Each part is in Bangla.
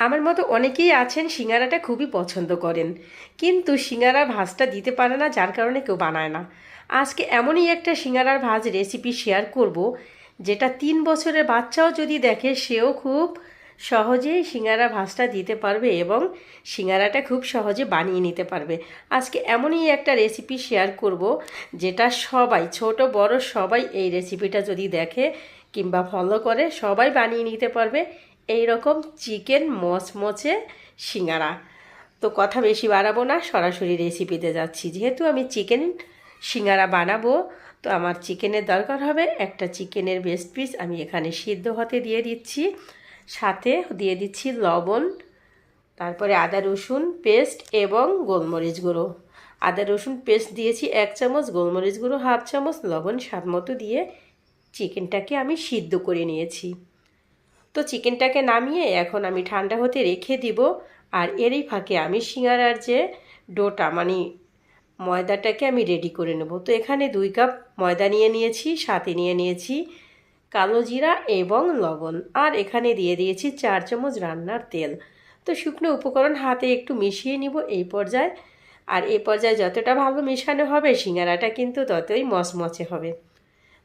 আমার মতো অনেকেই আছেন সিঙ্গারাটা খুবই পছন্দ করেন। কিন্তু সিঙ্গারার ভাজটা দিতে পারে না, যার কারণে কেউ বানায় না। আজকে এমনই একটা সিঙ্গারার ভাজ রেসিপি শেয়ার করব, যেটা তিন বছরের বাচ্চাও যদি দেখে, সেও খুব সহজেই সিঙ্গারা ভাজটা দিতে পারবে এবং সিঙ্গারাটা খুব সহজে বানিয়ে নিতে পারবে। আজকে এমনই একটা রেসিপি শেয়ার করব, যেটা সবাই, ছোট, বড় সবাই এই রেসিপিটা যদি দেখে কিংবা ফলো করে, সবাই বানিয়ে নিতে পারবে। এই রকম চিকেন মচমচে সিঙ্গারা। তো কথা বেশি বাড়াবো না, সরাসরি রেসিপিতে যাচ্ছি। যেহেতু আমি চিকেন সিঙ্গারা বানাবো, তো আমার চিকেনের দরকার হবে একটা চিকেনের বেস্ট পিস আমি এখানে সিদ্ধ হতে দিয়ে দিচ্ছি। সাথে দিয়ে দিচ্ছি লবণ, তারপরে আদা রসুন পেস্ট এবং গোলমরিচ গুঁড়ো। আদা রসুন পেস্ট দিয়েছি এক চামচ, গোলমরিচ গুঁড়ো হাফ চামচ, লবণ স্বাদ মতো দিয়ে চিকেনটাকে আমি সিদ্ধ করে নিয়েছি। তো চিকেনটাকে নামিয়ে এখন আমি ঠান্ডা হতে রেখে দিব। আর এরই ফাঁকে আমি সিঙ্গারার যে ডোটা মানে ময়দাটাকে আমি রেডি করে নেব। তো এখানে দুই কাপ ময়দা নিয়ে নিয়েছি, সাথে নিয়ে নিয়েছি কালো জিরা এবং লবণ। আর এখানে দিয়ে দিয়েছি চার চামচ রান্নার তেল। তো শুকনো উপকরণ হাতে একটু মিশিয়ে নিব এই পর্যায়ে। আর এই পর্যায়ে যতটা ভালো মেশানো হবে, সিঙ্গারাটা কিন্তু ততই মচমচে হবে।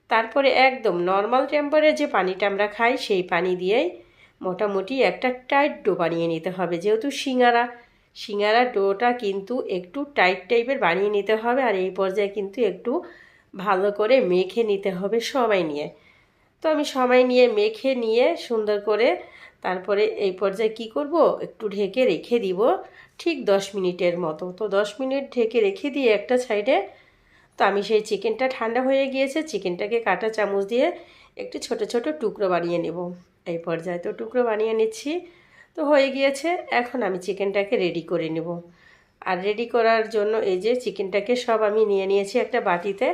তারপরে একদম নর্মাল টেম্পারে যে পানিটা আমরা খাই, সেই পানি দিয়েই মোটামুটি একটা টাইট ডো বানিয়ে নিতে হবে। যেহেতু সিঙ্গারা শিঙারা ডোটা কিন্তু একটু টাইট টাইপের বানিয়ে নিতে হবে আর এই পর্যায়ে কিন্তু একটু ভালো করে মেখে নিতে হবে সময় নিয়ে। তো আমি সময় নিয়ে মেখে নিয়ে সুন্দর করে তারপরে এই পর্যায়ে কি করব? একটু ঢেকে রেখে দিব ঠিক দশ মিনিটের মতো। তো দশ মিনিট ঢেকে রেখে দিয়ে একটা সাইডে তো আমি সেই চিকেনটা ঠান্ডা হয়ে গিয়েছে, চিকেনটাকে কাটা চামচ দিয়ে একটু ছোট ছোট টুকরো বানিয়ে নেব। এই পর্যায়ে তো টুকরো বানিয়ে নিচ্ছি। তো হয়ে গিয়েছে, এখন আমি চিকেনটাকে রেডি করে নেব। আর রেডি করার জন্য এই যে চিকেনটাকে সব আমি নিয়ে নিয়েছি একটা বাটিতে।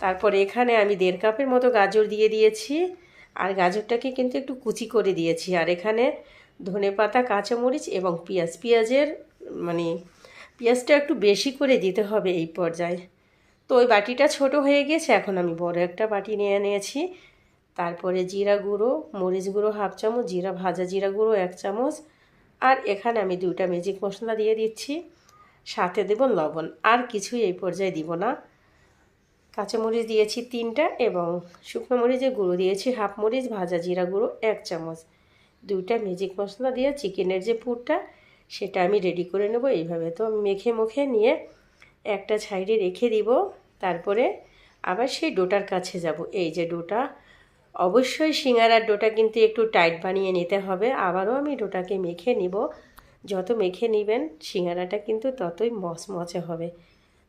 তারপর এখানে আমি দেড় কাপের মতো গাজর দিয়ে দিয়েছি। আর গাজরটাকে কিন্তু একটু কুচি করে দিয়েছি। আর এখানে ধনে পাতা, কাঁচামরিচ এবং পেঁয়াজ। পেঁয়াজের মানে পেঁয়াজটা একটু বেশি করে দিতে হবে এই পর্যায়ে। তো ওই বাটিটা ছোট হয়ে গেছে এখন আমি বড় একটা বাটি নিয়ে নিয়েছি। তারপরে জিরা গুঁড়ো, মরিচ গুঁড়ো হাফ চামচ, জিরা, ভাজা জিরা গুঁড়ো এক চামচ। আর এখানে আমি দুইটা ম্যাজিক মশলা দিয়ে দিচ্ছি। সাথে দেব লবণ, আর কিছুই এই পর্যায়ে দিব না। কাঁচামরিচ দিয়েছি তিনটা এবং শুকনো মরিচের গুঁড়ো দিয়েছি হাফ মরিচ, ভাজা জিরা গুঁড়ো এক চামচ। দুইটা ম্যাজিক মশলা দিয়ে চিকেনের যে পুরটা, সেটা আমি রেডি করে নেব। এইভাবে তো মেখে মুখে নিয়ে একটা সাইডে রেখে দিব, তারপরে আবার সেই ডোটার কাছে যাব। এই যে ডোটা, অবশ্যই সিঙ্গারার ডোটা কিন্তু একটু টাইট বানিয়ে নিতে হবে। আবারও আমি ডোটাকে মেখে নিব। যত মেখে নেবেন, সিঙ্গারাটা কিন্তু ততই মচমচে হবে।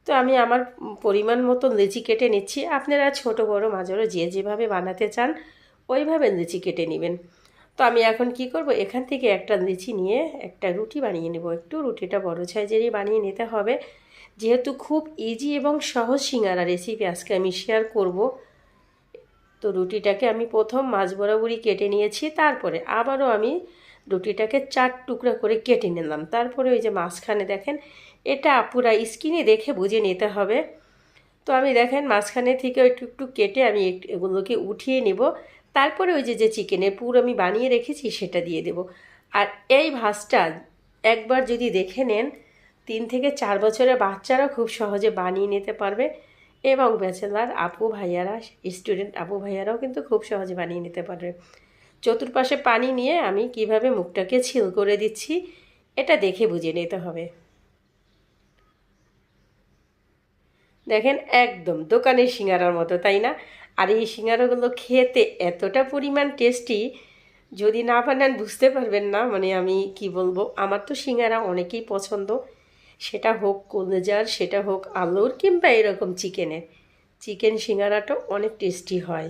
তো আমি আমার পরিমাণ মতো লিচি কেটে নিচ্ছি। আপনারা ছোট, বড়, মাঝারও যে যেভাবে বানাতে চান, ওইভাবে লিচি কেটে নেবেন। তো আমি এখন কি করব? এখান থেকে একটা লিচি নিয়ে একটা রুটি বানিয়ে নেব। একটু রুটিটা বড় সাইজেরই বানিয়ে নিতে হবে। যেহেতু খুব ইজি এবং সহজ সিঙ্গারা রেসিপি আজকে আমি শেয়ার করব, তো রুটিটাকে আমি প্রথম মাছ বরাবরই কেটে নিয়েছি, তারপরে আবারও আমি রুটিটাকে চার টুকরা করে কেটে নিলাম। তারপরে ওই যে মাঝখানে দেখেন, এটা পুরা স্কিনে দেখে বুঝে নিতে হবে। তো আমি দেখেন মাঝখানে থেকে একটু একটু কেটে আমি এগুলোকে উঠিয়ে নিব। তারপরে ওই যে যে চিকেনের পুর আমি বানিয়ে রেখেছি সেটা দিয়ে দেব। আর এই ভাজটা একবার যদি দেখে নেন তিন থেকে চার বছরের বাচ্চারা খুব সহজে বানিয়ে নিতে পারবে এবং ব্যাচেলার আপু ভাইয়ারা, স্টুডেন্ট আপু ভাইয়ারাও কিন্তু খুব সহজে বানিয়ে নিতে পারবে। চতুর্পাশে পানি নিয়ে আমি কীভাবে মুখটাকে ছিল করে দিচ্ছি, এটা দেখে বুঝে নিতে হবে। দেখেন, একদম দোকানের সিঙ্গারার মতো, তাই না? আর এই সিঙ্গারাগুলো খেতে এতটা পরিমাণ টেস্টি, যদি না বানান বুঝতে পারবেন না মানে আমি কি বলব? আমার তো সিঙ্গারা অনেকেই পছন্দ। সেটা হোক কলেজার, সেটা হোক আলুর কিংবা এরকম চিকেনের। চিকেন সিঙ্গারাটা অনেক টেস্টি হয়।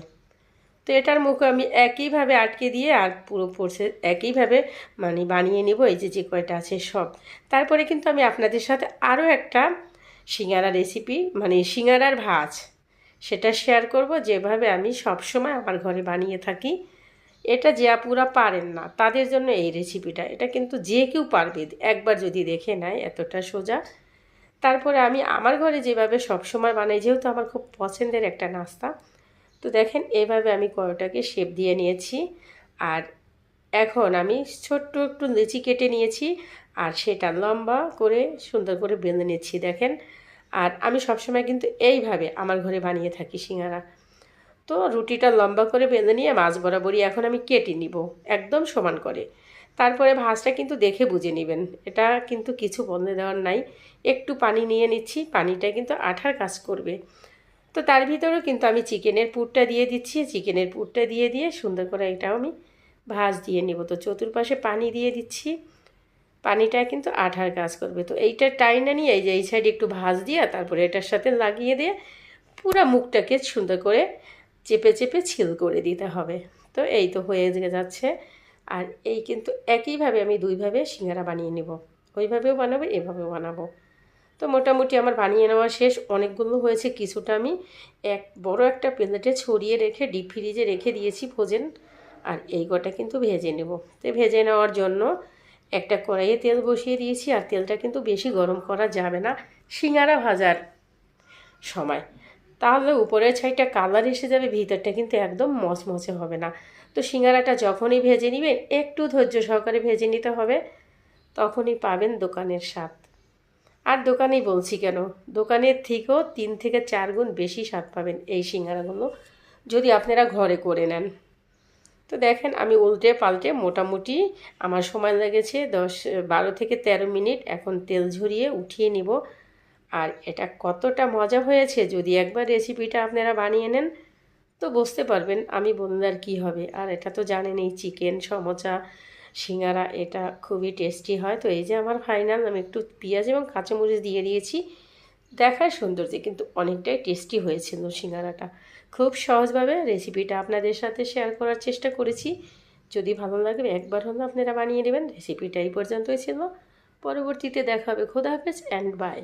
তো এটার মুখে আমি একইভাবে আটকে দিয়ে আর পুরো পড়ছে একইভাবে মানে বানিয়ে নেব, এই যে যে কয়টা আছে সব। তারপরে কিন্তু আমি আপনাদের সাথে আরও একটা সিঙ্গারা রেসিপি মানে সিঙ্গারার ভাজ, সেটা শেয়ার করব যেভাবে আমি সবসময় আমার ঘরে বানিয়ে থাকি। এটা যে আপুরা পারেন না, তাদের জন্য এই রেসিপিটা এটা কিন্তু যে কেউ পারবে, একবার যদি দেখে নেয় এতটা সোজা। তারপরে আমি আমার ঘরে যেভাবে সবসময় বানাই, যেহেতু আমার খুব পছন্দের একটা নাস্তা, তো দেখেন এভাবে আমি কড়াটাকে শেপ দিয়ে নিয়েছি। আর এখন আমি ছোট্ট একটু লেচি কেটে নিয়েছি, আর সেটা লম্বা করে, সুন্দর করে বেঁধে নিচ্ছি, দেখেন। আর আমি সবসময় কিন্তু এইভাবে আমার ঘরে বানিয়ে থাকি সিঙ্গারা। তো রুটিটা লম্বা করে বেঁধে নিয়ে মাছ বরাবরই এখন আমি কেটে নিব, একদম সমান করে। তারপরে ভাজটা কিন্তু দেখে বুঝে নেবেন। এটা কিন্তু কিছু বন্ধে দেওয়ার নাই। একটু পানি নিয়ে নিচ্ছি, পানিটা কিন্তু আঠার কাজ করবে। তো তার ভিতরেও কিন্তু আমি চিকেনের পুরটা দিয়ে দিচ্ছি। চিকেনের পুরটা দিয়ে দিয়ে সুন্দর করে এটাও আমি ভাজ দিয়ে নিব। তো চতুর্পাশে পানি দিয়ে দিচ্ছি। পানিটা কিন্তু আঠার কাজ করবে। তো এইটা টাইনা নিয়ে এই যে এই সাইডে একটু ভাজ দিয়ে তারপরে এটার সাথে লাগিয়ে দিয়ে পুরো মুখটাকে সুন্দর করে চেপে চেপে ছিল করে দিতে হবে। তো এই তো হয়ে যাচ্ছে। আর এই কিন্তু একইভাবে আমি দুইভাবে সিঙ্গারা বানিয়ে নেব। ওইভাবেও বানাবো, এভাবেও বানাবো। তো মোটামুটি আমার বানিয়ে নেওয়া শেষ। অনেকগুলো হয়েছে। কিছুটা আমি এক বড় একটা প্লেটে ছড়িয়ে রেখে, ডিপ ফ্রিজে রেখে দিয়েছি ভোজেন আর এই গোটা কিন্তু ভেজে নেব। তো ভেজে নেওয়ার জন্য একটা কড়াইয়ে তেল বসিয়ে দিয়েছি। আর তেলটা কিন্তু বেশি গরম করা যাবে না। সিঙ্গারা ভাজার সময়। তাহলে উপরের ছাইটা কালার এসে যাবে, ভিতরটা কিন্তু একদম মচমচে হবে না। তো সিঙ্গারাটা যখনই ভেজে নেবেন একটু ধৈর্য সহকারে ভেজে নিতে হবে, তখনই পাবেন দোকানের স্বাদ। আর দোকানেই বলছি কেন, দোকানের থেকেও তিন থেকে চার গুণ বেশি স্বাদ পাবেন এই সিঙ্গারাগুলো, যদি আপনারা ঘরে করে নেন। তো দেখেন, আমি উল্টে পাল্টে মোটামুটি আমার সময় লেগেছে দশ, বারো থেকে তেরো মিনিট, এখন তেল ঝরিয়ে উঠিয়ে নিব। আর এটা কতটা মজা হয়েছে যদি একবার রেসিপিটা আপনারা বানিয়ে নেন, তো বুঝতে পারবেন আমি আর কী হবে। আর এটা তো জানেন এই চিকেন, সমোচা, সিঙ্গারা, এটা খুবই টেস্টি হয়। তো এই যে আমার ফাইনাল, আমি একটু পেঁয়াজ এবং কাঁচামরিচ দিয়ে দিয়েছি। দেখার সৌন্দর্যে কিন্তু অনেকটাই টেস্টি হয়েছিল সিঙ্গারাটা। খুব সহজভাবে রেসিপিটা আপনাদের সাথে শেয়ার করার চেষ্টা করেছি। যদি ভালো লাগবে একবার হলো আপনারা বানিয়ে নেবেন। রেসিপিটা এই পর্যন্তই ছিল। পরবর্তীতে দেখা হবে। খোদা হাফেজ, অ্যান্ড বাই।